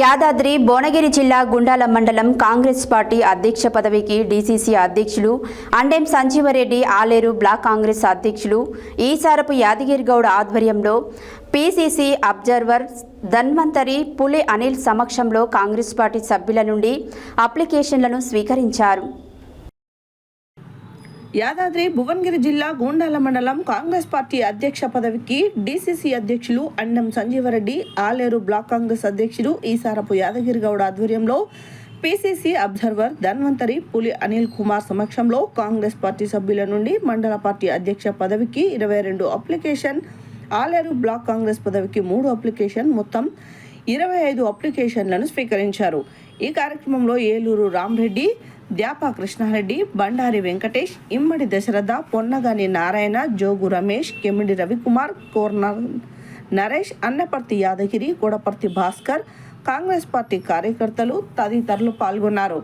యాదాద్రి భువనగిరి జిల్లా గుండాల మండలం కాంగ్రెస్ పార్టీ అధ్యక్ష పదవికి డీసీసీ అధ్యక్షులు అండెం సంజీవరెడ్డి ఆలేరు బ్లాక్ కాంగ్రెస్ అధ్యక్షులు ఈసారపు యాదగిరి గౌడ్ ఆధ్వర్యంలో పీసీసీ అబ్జర్వర్ ధన్వంతరి పులి అనిల్ సమక్షంలో కాంగ్రెస్ పార్టీ సభ్యుల నుండి అప్లికేషన్లను స్వీకరించారు. యాదాద్రి భువనగిరి జిల్లా గూండాల మండలం కాంగ్రెస్ పార్టీ అధ్యక్ష పదవికి డీసీసీ అధ్యక్షులు అన్నం సంజీవరెడ్డి ఆలేరు బ్లాక్ కాంగ్రెస్ అధ్యక్షులు ఈసారపు యాదగిరి గౌడ్ ఆధ్వర్యంలో పీసీసీ అబ్జర్వర్ ధన్వంతరి పులి అనిల్ కుమార్ సమక్షంలో కాంగ్రెస్ పార్టీ సభ్యుల నుండి మండల పార్టీ అధ్యక్ష పదవికి ఇరవై రెండు అప్లికేషన్ ఆలేరు బ్లాక్ కాంగ్రెస్ పదవికి మూడు అప్లికేషన్ మొత్తం ఇరవై ఐదు అప్లికేషన్లను స్వీకరించారు. ఈ కార్యక్రమంలో ఏలూరు రామ్రెడ్డి ద్యాప కృష్ణారెడ్డి బండారి వెంకటేష్ ఇమ్మడి దశరథ పొన్నగాని నారాయణ జోగు రమేష్ కెమిడి రవికుమార్ కోర్నర్ నరేష్ అన్నపర్తి యాదగిరి గొడపర్తి భాస్కర్ కాంగ్రెస్ పార్టీ కార్యకర్తలు తదితరులు పాల్గొన్నారు.